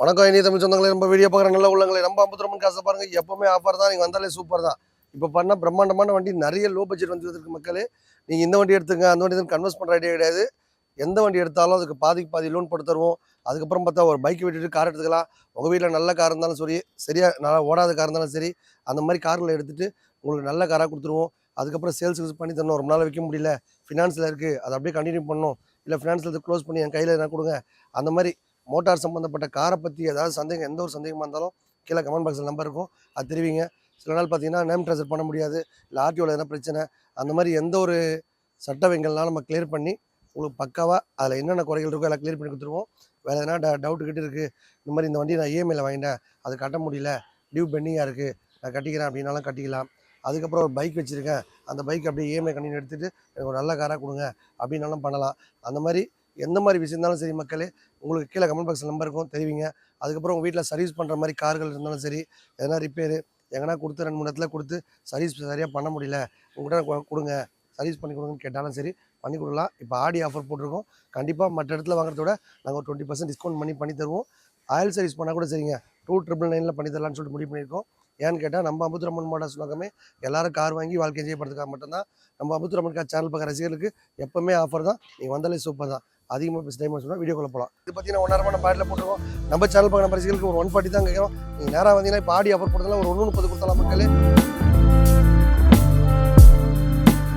வணக்கம் இனிய தமிழ் சொந்தங்களை. நம்ம வீடியோ பார்க்குற நல்ல உள்ளங்களே. நம்ம ஐம்பத்தி காசை பாருங்கள் எப்போவுமே ஆஃபர் தான். நீங்கள் வந்தாலே சூப்பர் தான். இப்போ பண்ண பிரம்மாண்டமான வண்டி நிறைய லோ பட்ஜெட் வந்து இருக்கு மக்களே. நீங்கள் இந்த வண்டி எடுத்துங்க. அந்த வண்டி கன்வெர்ஸ் பண்ணுற ஐடியா கிடையாது. எந்த வண்டி எடுத்தாலும் அதுக்கு பாதிக்கு பாதி லோன் போட்டு தருவோம். அதுக்கப்புறம் பார்த்தா ஒரு பைக் விட்டுட்டு கார் எடுத்துக்கலாம். உங்கள் வீட்டில் நல்ல கார் இருந்தாலும் சரி சரியாக நல்லா ஓடாத கார் இருந்தாலும் சரி அந்த மாதிரி காரில் எடுத்துகிட்டு உங்களுக்கு நல்ல காராக கொடுத்துருவோம். அதுக்கப்புறம் சேல்ஸ் யூஸ் பண்ணி தரணும். ரொம்ப நாள் வைக்க முடியல. ஃபினான்ஸில் இருக்குது அதை அப்படியே கண்டினியூ பண்ணணும். இல்லை ஃபினான்ஸில் க்ளோஸ் பண்ணி என் கையில் என்ன கொடுங்க. அந்த மாதிரி மோட்டார் சம்மந்தப்பட்ட காரை பற்றி ஏதாவது சந்தேகம் எந்த ஒரு சந்தேகமாக இருந்தாலும் கீழே கமெண்ட் பாக்ஸில் நம்பர் இருக்கும். அது தெரிவிங்க. சில நாள் பார்த்தீங்கன்னா நேம் ட்ரான்ஸ்ஃபர் பண்ண முடியாது இல்லை ஆர்டிஓவில் எதனா பிரச்சனை அந்த மாதிரி எந்த ஒரு சட்டவங்கள்னாலும் நம்ம கிளியர் பண்ணி உங்களுக்கு பக்காவாக அதில் என்னென்ன குறைகள் இருக்கோ எல்லாம் கிளியர் பண்ணி கொடுத்துருவோம். வேறு எதனா ட டவுட்டு கிட்ட இருக்குது இந்த மாதிரி இந்த வண்டி நான் இஎம்ஐயில் வாங்கிட்டேன் அது கட்ட முடியல டியூ பெண்டிங்காக இருக்குது நான் கட்டிக்கிறேன் அப்படின்னாலும் கட்டிக்கலாம். அதுக்கப்புறம் ஒரு பைக் வச்சுருக்கேன் அந்த பைக் அப்படியே இஎம்ஐ கண்டினியூ எடுத்துகிட்டு எனக்கு ஒரு நல்ல காராக கொடுங்க அப்படின்னாலும் பண்ணலாம். அந்த மாதிரி எந்த மாதிரி விஷயம் இருந்தாலும் சரி மக்களே உங்களுக்கு கீழே கமெண்ட் பாக்ஸ் நம்பர் இருக்கும் தெரிவிங்க. அதுக்கப்புறம் உங்கள் வீட்டில் சர்வீஸ் பண்ணுற மாதிரி கார்கள் இருந்தாலும் சரி எதனா ரிப்பேரு எங்கன்னா கொடுத்து ரெண்டு மூணு இடத்துல கொடுத்து சர்வீஸ் சரியாக பண்ண முடியல உங்கள்கிட்ட கொடுங்க. சர்வீஸ் பண்ணி கொடுங்கன்னு கேட்டாலும் சரி பண்ணி கொடுக்கலாம். இப்போ ஆடி ஆஃபர் போட்டிருக்கோம். கண்டிப்பாக மற்ற இடத்துல வாங்குறத விட நாங்கள் ஒரு டுவெண்ட்டி பர்சன்ட் டிஸ்கவுண்ட் பண்ணி பண்ணி தருவோம். ஆயில் சர்வீஸ் பண்ணால் கூட சரிங்க. டூ ட்ரிபிள் நைனில் பண்ணி தரலாம்னு சொல்லிட்டு முடிவு பண்ணியிருக்கோம். ஏன்னு கேட்டால் நம்ம அமுத்துரம்மன் மாடல் நோக்கமே எல்லாரும் கார் வாங்கி வாழ்க்கை செய்யப்படுறதுக்காக மட்டும்தான். நம்ம அமுத்துரம்மன் கார் சேனல் பார்க்குற ரசிகர்களுக்கு எப்பவுமே ஆஃபர் தான். நீங்கள் வந்தாலே சூப்பர் தான். அதிகமாக பேச டைம் சொன்னால் வீடியோக்குள்ள போகலாம் இது பார்த்தீங்கன்னா ஒன்றாயிரம் நம்ம பாட்டில் போட்டுருவோம். நம்ம சேனல் பார்க்குற நம்ம ரசிகர்களுக்கு ஒரு ஒன் ஃபார்ட்டி தான் கேட்குறோம். நீங்கள் நேராக வந்தீங்கன்னா இப்போ ஆடி ஆஃபர் போட்டதெல்லாம் ஒரு ஒன்று முப்பது கொடுத்தலாம் மக்களே.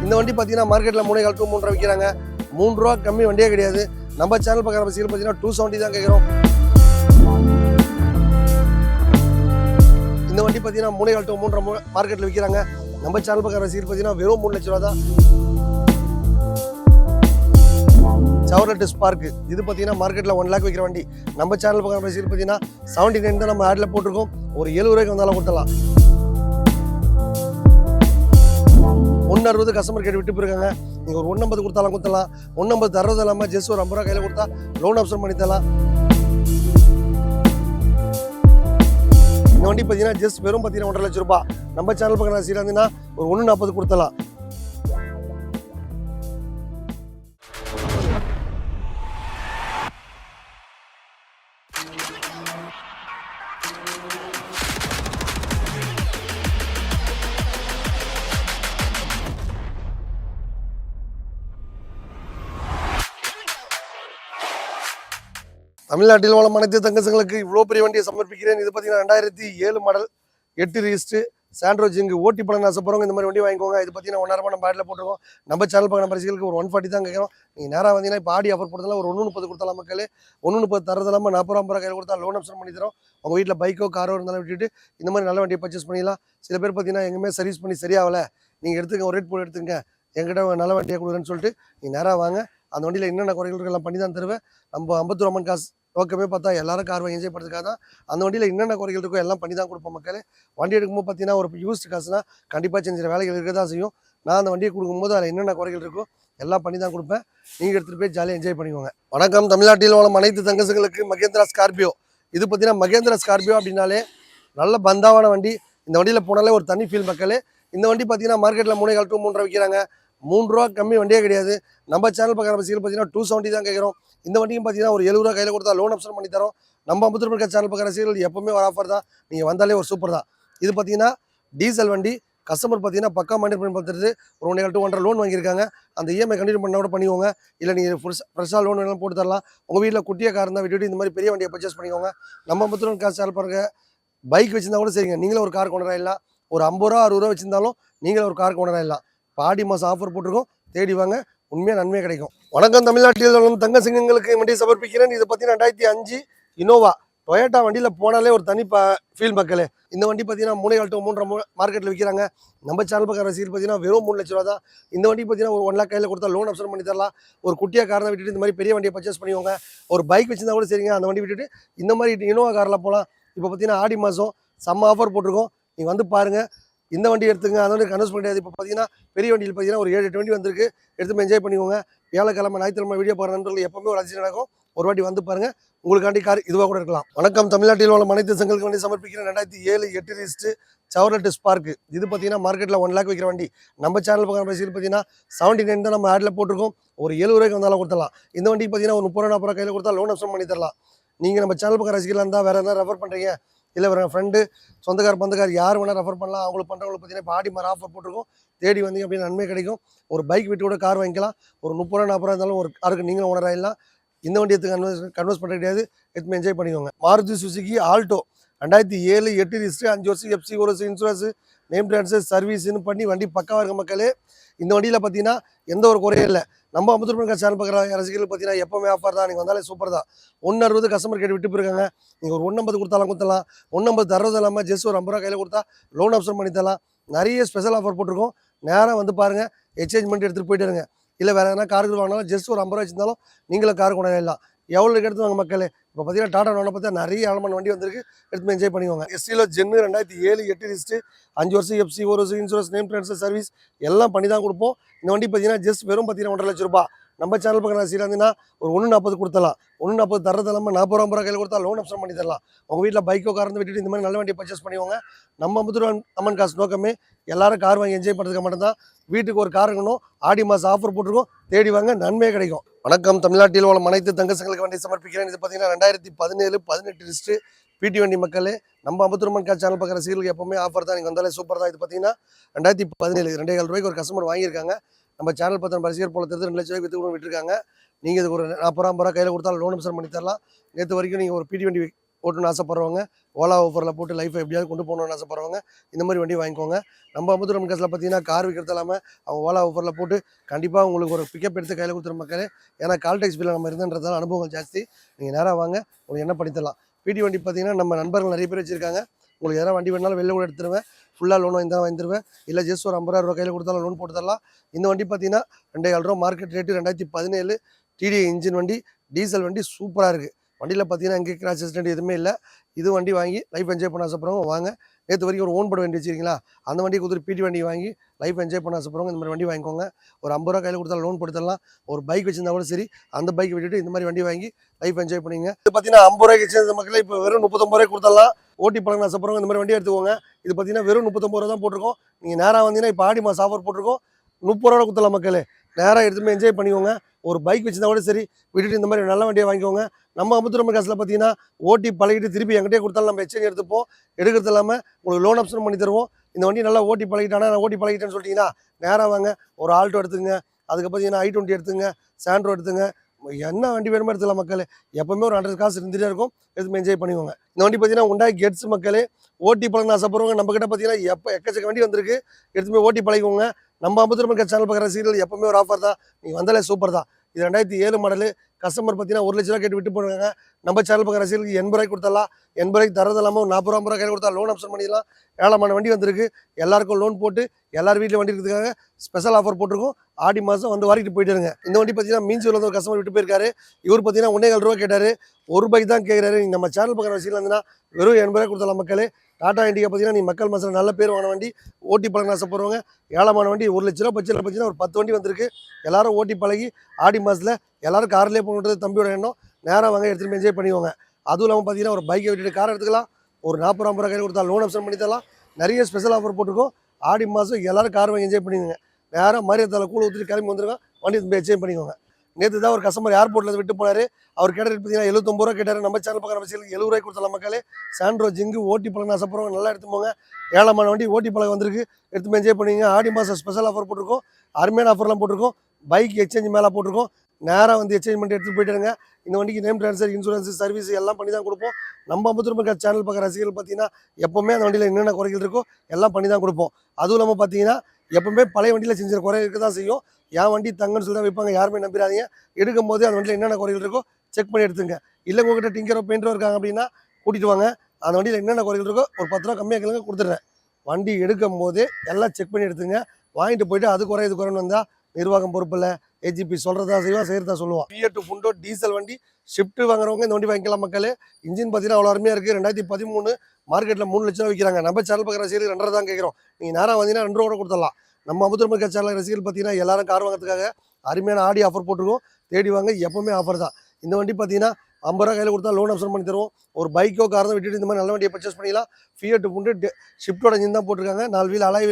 இந்த வண்டி பார்த்தீங்கன்னா மார்க்கெட்டில் மூணே கால் டூ மூன்றரை விற்கிறாங்க மூணு ரூபா கம்மி வண்டியே கிடையாது. நம்ம சேனல் பார்க்குற ரசிகர்கள் பார்த்தீங்கன்னா டூ செவன்ட்டி தான் கேட்குறோம். பார்த்தீங்கன்னா மூணு கால் டூ மூன்றரை மார்க்கெட்டில் விற்கிறாங்க நம்ம சேனல் பக்கம் ரசிகர்கள் பார்த்தீங்கன்னா வெறும் மூணு லட்ச ரூபா தான். சவர்லெட் ஸ்பார்க்கு இது பார்த்தீங்கன்னா மார்க்கெட்டில் ஒன் லேக் விற்கிற வண்டி. நம்ம சேனல் பக்கம் ரசிகர்கள் பார்த்தீங்கன்னா செவன்ட்டி நைன் தான் நம்ம ஆடில் போட்டிருக்கோம். ஒரு எழுபது ரூபாய்க்கு வந்தாலும் கொடுத்துடலாம். ஒன்று அறுபது கஸ்டமர் கேட்டு விட்டு போயிருக்காங்க. நீங்கள் ஒரு ஒன்றம்பது கொடுத்தாலும் கொடுத்தலாம் ஒன்றம்பது அறுபது இல்லாமல் ஜஸ்ட் ஒரு ஐம்பது ரூபா கையில் கொடுத்தா லோன் ஆப்ஷன் பண்ணி தரலாம். இந்த வண்டி பார்த்தீங்கன்னா ஜஸ்ட் வெறும் பார்த்தீங்கன்னா ஒன்றரை லட்ச ரூபாய். நம்ம சேனல் பக்கம் சீராக இருந்தீங்கன்னா ஒரு ஒன்று நாற்பது கொடுத்தலாம் தமிழ்நாட்டில் உள்ள அனைத்து தங்கசங்களுக்கு இவ்வளோ பெரிய வண்டியை சமர்ப்பிக்கிறேன். இது பார்த்தீங்கன்னா ரெண்டாயிரத்தி ஏழு மாடல் எட்டு ரிஜிஸ்ட்ரு சாண்ட்ரோஜ் இங்கே ஓட்டி பழம் ஆசைப்படுறவங்க இந்த மாதிரி வண்டி வாங்கிக்கோங்க. இது பார்த்தீங்கன்னா ஒன் ஒன்றாயிரம் நம்ம பாட்டில் போட்டிருக்கோம். நம்ம சேனல் பக்கம் பரிசுகளுக்கு ஒரு ஒன் ஃபார்ட்டி தான் கேட்குறோம். நீங்கள் நேராக வந்தீங்கன்னா இப்போ ஆடி ஆஃபர் போடுறதுல ஒரு ஒன்று முப்பது கொடுத்தலாம் மக்களே. ஒன்று முப்பது தரது இல்லாமல் நாற்பது ரூபா ரூபா கையில் கொடுத்தா லோன் ஆப்ஷன் பண்ணி தரோம். உங்கள் வீட்டில் பைக்கோ காரோ இருந்தாலும் விட்டுட்டு இந்த மாதிரி நல்ல வண்டியை பர்ச்சேஸ் பண்ணிடலாம். சில பேர் பார்த்தீங்கன்னா எங்கேயுமே சர்வீஸ் பண்ணி சரியாகலை. நீங்கள் எடுத்துங்க ஒரு ரேட் போட்டு எடுத்துங்க என்கிட்ட நல்ல வண்டியை கொடுக்குறேன்னு சொல்லிட்டு நீங்கள் நேராக வாங்க. அந்த வண்டியில் என்னென்ன குறைகள் எல்லாம் பண்ணி தான் தருவேன். நம்ம ஐம்பத்தூர் அம்மன் காசு நோக்கமே பார்த்தா எல்லாரும் கார் வாங்கி என்ஜாய் பண்ணுறதுக்காக தான் அந்த வண்டியில் என்னென்ன குறைகள் இருக்கோ எல்லாம் பண்ணி தான் கொடுப்போம் மக்களே. வண்டி எடுக்கும்போது பார்த்தீங்கன்னா ஒரு யூஸ்ட் காசுனா கண்டிப்பாக செஞ்ச வேலைகள் இருக்க தான் செய்யும். நான் அந்த வண்டியை கொடுக்கும்போது அதில் என்னென்ன குறைகள் இருக்கோ எல்லாம் பண்ணி தான் கொடுப்பேன். நீங்கள் எடுத்துகிட்டு போய் ஜாலியாக என்ஜாய் பண்ணிக்கோங்க. வணக்கம். தமிழ்நாட்டில் உள்ள அனைத்து தங்கசங்களுக்கு மகேந்திரா ஸ்கார்பியோ இது பார்த்தீங்கன்னா மகேந்திரா ஸ்கார்பியோ அப்படின்னாலே நல்ல பந்தாவான வண்டி. இந்த வண்டியில் போனாலே ஒரு தனி ஃபீல் மக்களே. இந்த வண்டி பார்த்தீங்கன்னா மார்க்கெட்டில் மூணு கால் டூ மூன்றரை விற்கிறாங்க மூணு ரூபா கம்மி வண்டியே கிடையாது. நம்ம சேனல் பார்க்குற பஸ்ஸுகள் பார்த்தீங்கன்னா டூ செவன்ட்டி தான் கேட்குறோம். இந்த வண்டியும் பார்த்தீங்கன்னா ஒரு எழுபது ரூபா கையில் கொடுத்தா லோன் ஆப்ஷன் பண்ணி தரோம். நம்ம அம்பத்தூர் இருக்க சேனல் பக்கம் ரசிகர்கள் எப்பவுமே ஒரு ஆஃபர் தான். நீங்கள் வந்தாலே ஒரு சூப்பர் தான். இது பார்த்தீங்கன்னா டீசல் வண்டி. கஸ்டமர் பார்த்தீங்கன்னா பக்கா மண்டி பண்ணி பார்த்துட்டு ஒரு ஒன்றே டூ ஹண்ட்ரட் லோன் வாங்கியிருக்காங்க. அந்த இஎம்ஐ கண்டினியூ பண்ண கூட பண்ணிக்கோங்க. இல்லை நீங்கள் ஃப்ரெஷ் ஃப்ரெஷ்ஷாக லோன் வேணாலும் போட்டு தரலாம். உங்கள் வீட்டில் குட்டியாக கார் இருந்தால் விட்டுட்டு இந்த மாதிரி பெரிய வண்டியை பர்ச்சேஸ் பண்ணிக்கோங்க. நம்ம அம்பத்தூர் காசு சேனல் பாருங்க பைக் வச்சிருந்தா கூட சரிங்க. நீங்களும் ஒரு கார் கொண்டு வரலாம் ஒரு ஐம்பது ரூபா அறுபது ரூபா வச்சிருந்தாலும் நீங்களும் ஒரு கார் கொண்டு ஆயிடலாம் இப்போ ஆடி மாதம் ஆஃபர் போட்டிருக்கோம். தேடி வாங்க. உண்மையாக நன்மையாக கிடைக்கும். வணக்கம் தமிழ்நாட்டில் வளரும் தங்க சிங்கங்களுக்கு வண்டியை சமர்ப்பிக்கிறேன். இது பார்த்தீங்கன்னா ரெண்டாயிரத்தி அஞ்சு இனோவா டொயேட்டா வண்டியில் போனாலே ஒரு தனி ப ஃபீல் மக்களே. இந்த வண்டி பார்த்தீங்கன்னா மூணு கால் மூன்றரை மூ மார்க்கெட்டில் விற்கிறாங்க நம்ம சேனல் பக்கம் ரசிகர் பார்த்தீங்கன்னா வெறும் மூணு லட்ச ரூபா தான். இந்த வண்டி பார்த்தீங்கன்னா ஒரு ஒன் லேக் கையில் கொடுத்தா லோன் ஆப்ஷன் பண்ணி தரலாம். ஒரு குட்டியாக காரை விட்டுட்டு இந்த மாதிரி பெரிய வண்டியை பர்ச்சேஸ் பண்ணிக்கோங்க. ஒரு பைக் வச்சிருந்தா கூட சரிங்க. அந்த வண்டி விட்டுட்டு இந்த மாதிரி இனோவா காரில் போகலாம் இப்போ பார்த்தீங்கன்னா ஆடி மாதம் செம்ம ஆஃபர் போட்டிருக்கோம். நீங்கள் வந்து பாருங்கள் இந்த வண்டி எடுத்துங்க அந்த வண்டி கன்வெர்ஸ் பண்ணியாது இப்போ பார்த்தீங்கன்னா பெரிய வண்டியில் பார்த்தீங்கன்னா ஒரு ஏழு எட்டு வண்டி வந்திருக்கு. எடுத்து என்ஜாய் பண்ணிக்கோங்க. வியாழக்கிழமை ஞாயிற்றுக்கிழமை வீடியோ போகிற நண்பர்கள் எப்பவுமே ஒரு அதிசயம் நடக்கும். ஒரு வாட்டி வந்து பாருங்கள் உங்களுக்காண்டி கார் இதுவாக கூட இருக்கலாம். வணக்கம். தமிழ்நாட்டில் உள்ள மனைத்து சங்களுக்கு வண்டி சமர்ப்பிக்கிற ரெண்டாயிரத்தி ஏழு எட்டு லிஸ்ட்டு சவர்லெட் ஸ்பார்க் இது பார்த்தீங்கன்னா மார்க்கெட்டில் ஒன் லேக் விற்கிற வண்டி. நம்ம சேனல் பக்கம் பேசி பார்த்தீங்கன்னா செவன்ட்டி நைன் தான் நம்ம ஆடில் போட்டிருக்கோம். ஒரு எழுபது ரூபாய்க்கு வந்தாலும் கொடுத்தலாம் இந்த வண்டிக்கு பார்த்தீங்கன்னா ஒரு முப்பது ரூபா நாற்பது ரூபா கையில் கொடுத்தா லோன் அப்சம் பண்ணி தரலாம். நீங்கள் நம்ம சேனல் பக்கம் ரசிக்கலாம் இருந்தால் வேறு எதாவது ரெஃபர் பண்ணுறீங்க இல்லை வேறு ஃப்ரெண்டு சொந்தக்கார பந்தக்கார் யார் வேணால் ரெஃபர் பண்ணலாம். அவங்களுக்கு பண்ணுறவங்களுக்கு பார்த்தீங்கன்னா பாடி மாதிரி ஆஃபர் போட்டிருக்கோம். தேடி வந்தீங்க அப்படின்னு நன்மை கிடைக்கும். ஒரு பைக் விட்டு கூட கார் வாங்கிக்கலாம். ஒரு முப்பது ரூபா நாற்பது ரூபா இருந்தாலும் ஒரு காருக்கு நீங்களும் ஓனர் ஆகிடலாம் இந்த வண்டி எடுத்து கன்வெர்ஸ் கன்வெர்ஸ் பண்ண கிடையாது. எடுத்து என்ஜாய் பண்ணிக்கோங்க. மாருதி சுசுகி ஆல்டோ ரெண்டாயிரத்தி ஏழு எட்டு ரிஜிஸ்டர் அஞ்சு வருஷம் எஃப்சி ஒரு வருஷம் இன்சூரன்ஸ் நேம் ட்ரான்ஸ்ஃபர் சர்வீஸ்னு பண்ணி வண்டி பக்காவாக இருக்க மக்களே. இந்த வண்டியில் பார்த்தீங்கன்னா எந்த ஒரு குறையும் இல்லை. நம்ம அமுதூர் சேனல் பார்க்குற ரசிகர்கள் பார்த்தீங்கன்னா எப்போவுமே ஆஃபர் தான். நீங்கள் வந்தாலே சூப்பர் தான். ஒன்று அறுபது கஸ்டமர் கேட்டு விட்டு போயிருக்காங்க. நீங்கள் ஒரு ஒன்றம்பது கொடுத்தாலும் கொடுத்தலாம் ஒன்றம்பது தர்றது இல்லாமல் ஜஸ்ட் ஒரு ஐம்பது ரூபா கையில் கொடுத்தா லோன் ஆப்ஷன் பண்ணி தரலாம். நிறைய ஸ்பெஷல் ஆஃபர் போட்டிருக்கோம். நேராக வந்து பாருங்கள் எக்ஸ்சேஞ்ச் பண்ணி எடுத்துகிட்டு போயிட்டு இருங்க. இல்லை வேறு எதனா கார்கள் வாங்கினாலும் ஜஸ்ட் ஒரு ஐம்பது ரூபா வச்சிருந்தாலும் நீங்களும் கார் கொண்டு எவ்வளோக்கு எவ்வளோ எடுத்து வாங்க இப்போ பார்த்தீங்கன்னா டாடா நோனை பார்த்தா நிறைய ஆழமான வண்டி வந்திருக்கு. எடுத்து என்ஜாய் பண்ணிக்கோங்க. எஸ்சியில் ஜென்னு ரெண்டாயிரத்தி ஏழு எட்டு லிஸ்ட்டு அஞ்சு வருஷம் எஃப்சி ஒரு வருஷம் இன்சூரன்ஸ் நேம் ட்ரான்ஸ்ஃபர் சர்வீஸ் எல்லாம் பண்ணி தான் கொடுப்போம். இந்த வண்டி பார்த்தீங்கன்னா ஜஸ்ட் வெறும் பார்த்தீங்கன்னா ஒன்றரை லட்ச ரூபாய். நம்ம சேனல் பக்கம் நான் இருந்தீங்கன்னா ஒரு ஒன்று நாற்பது கொடுத்தலாம். ஒன்று நாற்பது தரது இல்லாமல் நாற்பது ரூபா கையில் கொடுத்தா லோன் ஆப்ஷன் பண்ணி தரலாம். உங்கள் வீட்டில் பைக்கோ கார்ந்து விட்டுட்டு இந்த மாதிரி நல்ல வண்டியை பர்ச்சேஸ் பண்ணுவாங்க நம்ம முதுர் அம்மன் காசு நோக்கமே எல்லாரும் கார் வாங்கி என்ஜாய் பண்ணுறதுக்கு மட்டும்தான் வீட்டுக்கு ஒரு கார் இருக்கணும் ஆடி மாதம் ஆஃபர் போட்டிருக்கோம். தேடி வாங்க நன்மையே கிடைக்கும். வணக்கம். தமிழ்நாட்டில் உள்ள அனைத்து தங்கசங்களுக்கு வண்டி சமர்ப்பிக்கிறேன். இது பார்த்தீங்கன்னா ரெண்டாயிரத்தி பதினேழு பதினெட்டு லிஸ்ட்டு பிடி வண்டி மக்களே நம்ம அம்பத்தூர்மன் கார் சேனல் பார்க்குற சீர்களுக்கு எப்பவுமே ஆஃபர் தான். நீங்கள் வந்தாலே சூப்பர் தான். இது பார்த்தீங்கன்னா ரெண்டாயிரத்தி பதினேழு ரெண்டே கால் ரூபாய்க்கு ஒரு கஸ்டமர் வாங்கியிருக்காங்க. நம்ம சேனல் பத்திரம் ரசிகர் போல தெரிஞ்சு ரெண்டு லட்சம் ரூபாய் வித்து விட்டுருக்காங்க. நீங்கள் இதுக்கு ஒரு நாற்பது ரூபா ஐம்பது ரூபா கையில் கொடுத்தாலும் லோன் அம்சம் பண்ணி தரலாம் நேற்று வரைக்கும் நீங்கள் ஒரு பிடி வண்டி ஓட்டணும்னு ஆசைப்படுறவங்க ஓலா ஓஃபரில் போட்டு லைஃப்பை எப்படியாவது கொண்டு போகணும்னு ஆசைப்படுறவங்க இந்த மாதிரி வண்டி வாங்கிக்கோங்க. நம்ம அமுதூரம் கேஸில் பார்த்தீங்கன்னா கார் விற்கிறது இல்லாமல் அவங்க ஓலா ஓஃபரில் போட்டு கண்டிப்பாக உங்களுக்கு ஒரு பிக்கப் எடுத்து கையில் கொடுத்துரு மக்களே ஏன்னா கால் டேக்ஸ் பில்லில் நம்ம இருந்தன்றதால அனுபவங்கள் ஜாஸ்தி. நீங்கள் நேராக வாங்க உங்களுக்கு என்ன பண்ணி தரலாம் பிடி வண்டி பார்த்தீங்கன்னா நம்ம நண்பர்கள் நிறைய பேர் வச்சுருக்காங்க. உங்களுக்கு எதனா வண்டி வேணாலும் வெளில கூட எடுத்துருவேன். ஃபுல்லாக லோன் வாங்கி தான் வாங்கிடுவேன் இல்லை ஜஸ்ட் ஒரு ஐம்பது ரூபா கையில் கொடுத்தாலும் லோன் போட்டு தரலாம். இந்த வண்டி பார்த்தீங்கன்னா ரெண்டே ரூபா மார்க்கெட் ரேட்டு ரெண்டாயிரத்தி பதினேழு டிடி இன்ஜின் வண்டி டீசல் வண்டி சூப்பராக இருக்குது வண்டியில் பார்த்தீங்கன்னா எங்கே கிராச் ஆக்சிடென்ட் எதுவுமே இல்லை. இது வண்டி வாங்கி லைஃப் என்ஜாய் பண்ண ஆசைப்படுறவங்க வாங்க. நேற்று வரைக்கும் ஒரு ஓன் பட வண்டி வச்சிருக்கீங்களா? அந்த வண்டி கொடுத்துட்டு பிடி வண்டி வாங்கி லைஃப் என்ஜாய் பண்ண ஆசைப்படுறவங்க இந்த மாதிரி வண்டி வாங்கிக்கோங்க. ஒரு ஐம்பது ரூபா கையில் கொடுத்தா லோன் போட்டு ஒரு பைக் வச்சிருந்தா கூட சரி. அந்த பைக் விட்டுட்டு இந்த மாதிரி வண்டி வாங்கி லைஃப் என்ஜாய் பண்ணிங்க இது பார்த்தீங்கன்னா ஐம்பது ரூபாய்க்கு வச்சிருந்த மக்களே இப்போ வெறும் முப்பத்தொம்பது ரூபாய் கொடுத்தலாம் ஓட்டி பழங்க ஆசைப்படுறவங்க இந்த மாதிரி வண்டி எடுத்துக்கோங்க. இது பார்த்தீங்கன்னா வெறும் முப்பத்தொம்பது ரூபா தான் போட்டிருக்கோம். நீங்கள் நேராக வந்தீங்கன்னா இப்போ ஆடி மாதம் ஆஃபர் போட்டிருக்கோம். முப்பது ரூபா கொடுத்தலாம் மக்களே. நேராக எடுத்துமே என்ஜாய் பண்ணிக்கோங்க. ஒரு பைக் வச்சிருந்தா கூட சரி விட்டுட்டு இந்த மாதிரி நல்ல வண்டியை வாங்கிக்கோங்க. நம்ம அமுத்துரம்ம காசில் பார்த்தீங்கன்னா ஓட்டி பழகிட்டு திருப்பி எங்கிட்டே கொடுத்தாலும் நம்ம எக்ஸ்சேஞ்ச் எடுத்துப்போம். எடுக்கிறது இல்லாமல் உங்களுக்கு லோன் ஆப்ஷன் பண்ணி தருவோம். இந்த வண்டி நல்லா ஓட்டி பழகிட்டானா நான் ஓட்டி பழகிட்டேன்னு சொல்லிட்டீங்கன்னா நேராக வாங்க. ஒரு ஆல்டோ எடுத்துங்க அதுக்கு பார்த்தீங்கன்னா ஐ டுவெண்ட்டி எடுத்துங்க சாண்ட்ரோ எடுத்துங்க என்ன வண்டி வேணுமோ எடுத்துக்கலாம் மக்களே. எப்பவுமே ஒரு ஹண்ட்ரட் காசு இருந்துகிட்டே இருக்கும். எதுவுமே என்ஜாய் பண்ணிக்கோங்க. இந்த வண்டி பார்த்தீங்கன்னா உண்டாய் கெட்ஸ் மக்களே. ஓட்டி பழகின ஆசைப்படுறவங்க நம்மக்கிட்ட பார்த்தீங்கன்னா எப்போ எக்கச்சக்க வண்டி வந்திருக்கு. எடுத்துமே ஓட்டி பழகிக்கோங்க. நம்ம ஐம்பத்தி சேனல் பார்க்குற சீரியல் எப்பவுமே ஒரு ஆஃபர் தான். நீங்கள் வந்தாலே சூப்பர் தான். இது ரெண்டாயிரத்தி ஏழு மாடலு கஸ்டமர் பார்த்தீங்கன்னா ஒரு லட்ச ரூபா கேட்டு விட்டு போடுவாங்க. நம்ம சேனல் பார்க்குற சீரியலுக்கு எண்பது ரூபாய்க்கு கொடுத்தலாம் எண்பது ரூபாய்க்கு தரது இல்லாமல் நாற்பது ரூபா கையில் கொடுத்தா லோன் ஆப்ஷன் பண்ணிடலாம். ஏழாமான வண்டி வந்திருக்கு. எல்லாருக்கும் லோன் போட்டு எல்லார் வீட்டில் வண்டி இருக்கிறதுக்காக ஸ்பெஷல் ஆஃபர் போட்டிருக்கோம். ஆடி மாதம் வந்து வாரிட்டு போயிட்டுருங்க இந்த வண்டி பார்த்தீங்கன்னா மீன்சூரில் வந்து ஒரு கஸ்டமர் விட்டு போயிருக்காரு. இவர் பார்த்தீங்கன்னா ஒன்றே ரூபா கேட்டார். ஒரு ரூபாய்க்கு தான் கேட்குறாரு நம்ம சேனல் பார்க்குற சீரியல் வந்துன்னா வெறும் எண்பது ரூபாய் கொடுத்தலாம் மக்களே. டாடா இண்டிகா பார்த்தீங்கன்னா நீ மக்கள் மனசில் நல்ல பேர் வாங்கின வண்டி ஓட்டி பழங்க ஆசைப்படுறவங்க ஏழமான வண்டி ஒரு லட்ச ரூபா பட்ஜெட்டில் பார்த்தீங்கன்னா ஒரு பத்து வண்டி வந்திருக்கு. எல்லாரும் ஓட்டி பழகி ஆடி மாதத்தில் எல்லாரும் கார்லேயே போகணுன்றது தம்பியோட எண்ணம். நேராக வாங்க எடுத்துகிட்டு என்ஜாய் பண்ணிவாங்க அதுவும் இல்லாமல் பார்த்தீங்கன்னா ஒரு பைக்கை விட்டுட்டு கார் எடுத்துக்கலாம். ஒரு நாற்பது ரூபா கையில் கொடுத்தா லோன் ஆப்ஷன் பண்ணி தரலாம். நிறைய ஸ்பெஷல் ஆஃபர் போட்டிருக்கோம். ஆடி மாதம் எல்லாரும் கார் வாங்கி என்ஜாய் பண்ணிக்கோங்க. நேராக மரியத்தால் கூழ் ஊற்றிட்டு கிளம்பி வந்துருங்க. வண்டி என்ஜாய் பண்ணிக்கோங்க. நேற்று தான் ஒரு கஸ்டமர் ஏர்போர்ட்டில் விட்டு போனார். அவர் கேட்ட ரேட் பார்த்தீங்கன்னா எழுபத்தொம்பது ரூபா கேட்டார். நம்ம சேனல் பார்க்குற வசதிகளுக்கு எழுபது ரூபாய் கொடுத்தலாம் மக்களே. சாண்ட்ரோ ஜிங்கு ஓட்டி பழம் ஆசைப்படுறவங்க நல்லா எடுத்து போங்க. ஏழமான வண்டி ஓட்டி பழம் வந்திருக்கு. எடுத்து என்ஜாய் பண்ணுவீங்க. ஆடி மாதம் ஸ்பெஷல் ஆஃபர் போட்டிருக்கோம். அருமையான ஆஃபர்லாம் போட்டிருக்கோம். பைக் எக்ஸ்சேஞ்ச் மேலே போட்டிருக்கோம். நேராக வந்து எக்ஸ்சேஞ்ச் பண்ணி எடுத்துகிட்டு போயிட்டுருங்க இந்த வண்டிக்கு நேம் ட்ரான்ஸ்ஃபர் இன்சூரன்ஸ் சர்வீஸ் எல்லாம் பண்ணி தான் கொடுப்போம். நம்ம ஐம்பத்தி ரூபாய் சேனல் பார்க்குற ரசிகர்கள் பார்த்தீங்கன்னா எப்போவுமே அந்த வண்டியில் என்னென்ன குறைகள் இருக்கோ எல்லாம் பண்ணி தான் கொடுப்போம். அதுவும் இல்லாமல் பார்த்தீங்கன்னா எப்பவுமே பழைய வண்டியில் செஞ்ச குறை இருக்க தான் செய்யும். என் வண்டி தங்கன்னு சொல்லி தான் வைப்பாங்க. யாருமே நம்பிடாதீங்க எடுக்கும் போது அந்த வண்டியில் என்னென்ன குறைகள் இருக்கோ செக் பண்ணி எடுத்துங்க. இல்லை உங்ககிட்ட டிங்கரோ பெயிண்டரோ இருக்காங்க அப்படின்னா கூட்டிகிட்டு வாங்க. அந்த வண்டியில் என்னென்ன குறைகள் இருக்கோ ஒரு பத்து ரூபா கம்மியாக கேளுங்க கொடுத்துட்றேன். வண்டி எடுக்கும் போது எல்லாம் செக் பண்ணி எடுத்துங்க. வாங்கிட்டு போயிட்டு அது குறை இது குறைன்னு வந்தால் நிர்வாகம் பொறுப்பில் ஏஜிபி சொல்கிறதா செய்வோம் செய்கிறதா சொல்லுவோம் பிஎட் ஃபுண்டோ டீசல் வண்டி ஷிஃப்ட் வாங்குறவங்க இந்த வண்டி வாங்கிக்கலாம் மக்களே. இன்ஜின் பார்த்தீங்கன்னா அவ்வளோ அருமையாக இருக்குது ரெண்டாயிரத்தி பதிமூணு மார்க்கெட்டில் மூணு லட்சம் ரூபா விற்கிறாங்க நம்ம சேனல் பார்க்குற ரசிகர்கள் ரெண்டரை தான் கேட்குறோம். நீங்கள் நேராக வந்தீங்கன்னா ரெண்டு ரூபா கூட கொடுத்துடலாம். நம்ம அமுதர்மக்க கட்சியாளர் ரசிகர்கள் பார்த்தீங்கன்னா எல்லாரும் கார் வாங்கிறதுக்காக அருமையான ஆடி ஆஃபர் போட்டிருக்கோம். தேடி வாங்க எப்போவுமே ஆஃபர் தான். இந்த வண்டி பார்த்தீங்கன்னா ஐம்பது ரூபா கையில் கொடுத்தா லோன் அப்சன் பண்ணி தருவோம். ஒரு பைக்கோ காரோ விட்டுட்டு இந்த மாதிரி நல்ல வண்டியை பர்ச்சேஸ் பண்ணிக்கலாம் ஃபியட் புண்டு ஷிஃப்டோட இன்ஜின் தான் போட்டிருக்காங்க. நாலு வீல் அலாய்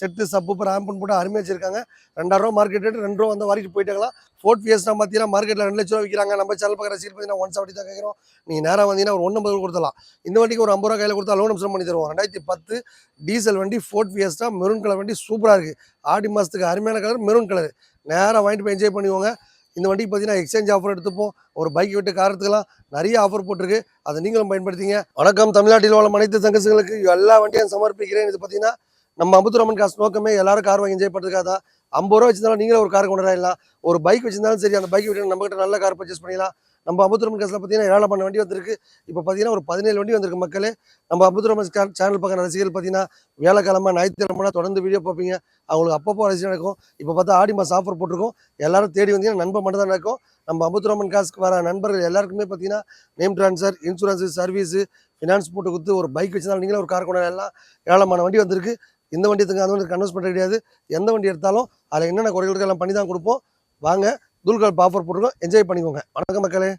செட்டு சப்பு ஆம்பன் போட்டு அருமையாக வச்சிருக்காங்க. ரெண்டாயிரம் ரூபா மார்க்கெட் ரேட் ரெண்டு ரூபா வந்து வரைக்கும் போயிட்டாங்களா ஃபோர்ட் ஃபியஸ்டா பார்த்தீங்கன்னா மார்க்கெட்டில் ரெண்டு லட்ச ரூபா விற்கிறாங்க நம்ம சேனல் பார்க்குற சீட் பார்த்தீங்கன்னா ஒன் செவன்ட்டி தான் கேட்குறோம் நீங்கள் நேராக வந்தீங்கன்னா ஒரு ஒன்று கொடுத்தலாம் இந்த வண்டிக்கு ஒரு ஐம்பது ரூபா கையில் கொடுத்தா லோன் அப்சன் பண்ணி தருவோம். ரெண்டாயிரத்தி பத்து டீசல் வண்டி ஃபோர்ட் ஃபியஸ்டா மெரூன் கலர் வண்டி சூப்பராக இருக்குது ஆடி மாதத்துக்கு அருமையான கலர் மெரூன் கலர் நேராக வாங்கிட்டு போய் என்ஜாய் பண்ணுவோங்க இந்த வண்டிக்கு பார்த்தீங்கன்னா எக்ஸ்சேஞ்ச் ஆஃபர் எடுத்துப்போம். ஒரு பைக் விட்டு காரத்துக்கெல்லாம் நிறைய ஆஃபர் போட்டிருக்கு. அதை நீங்களும் பயன்படுத்திங்க. வணக்கம். தமிழ்நாட்டில் உள்ள அனைத்து சங்கங்களுக்கு எல்லா வண்டியும் சமர்ப்பிக்கிறேன். இது பார்த்தீங்கன்னா நம்ம அம்புத்துரமன் காசு நோக்கமே எல்லாரும் கார் வாங்கி என்ஜாய் பண்ணுறதுக்காக தான். ஐம்பது ரூபா வச்சிருந்தாலும் நீங்களே ஒரு கார் கொண்டு வரலாம் ஒரு பைக் வச்சிருந்தாலும் சரி அந்த பைக் விட்டு நம்மகிட்ட நல்ல கார் பர்ச்சேஸ் பண்ணிக்கலாம் நம்ம அபுத்துரமன் கேஸில் பார்த்தீங்கன்னா ஏராளமான வண்டி வந்திருக்கு. இப்போ பார்த்தீங்கன்னா ஒரு பதினேழு வண்டி வந்திருக்கு மக்களே. நம்ம அம்புத்துரமன் சேனல் பக்கம் ரசிகர்கள் பார்த்தீங்கன்னா வேலைக்கிழமை ஞாயிற்றுக்கிழமைனா தொடர்ந்து வீடியோ பார்ப்பீங்க. அவங்களுக்கு அப்பப்போ ரசிகர் நடக்கும். இப்போ பார்த்தா ஆடி மாதம் ஆஃபர் போட்டிருக்கோம். எல்லாரும் தேடி வந்தீங்கன்னா நண்பர் மட்டும் தான் நடக்கும். நம்ம அபுத்துரமன் காசுக்கு வர நண்பர்கள் எல்லாருக்குமே பார்த்தீங்கன்னா name transfer insurance service finance போட்டு கொடுத்து ஒரு பைக் வச்சுருந்தாலும் நீங்களே ஒரு கார் கொண்டு எல்லாம் ஏராளமான வண்டி வந்திருக்கு. இந்த வண்டி எடுத்துங்க அந்த வண்டி கன்வெர்ஸ் பண்ணுறது கிடையாது. எந்த வண்டி எடுத்தாலும் அதில் என்னென்ன குறைகளுக்கு எல்லாம் பண்ணி தான் கொடுப்போம். வாங்க தூள்கால் ஆஃபர் போட்டிருக்கோம். என்ஜாய் பண்ணிக்கோங்க. வணக்கம் மக்களே.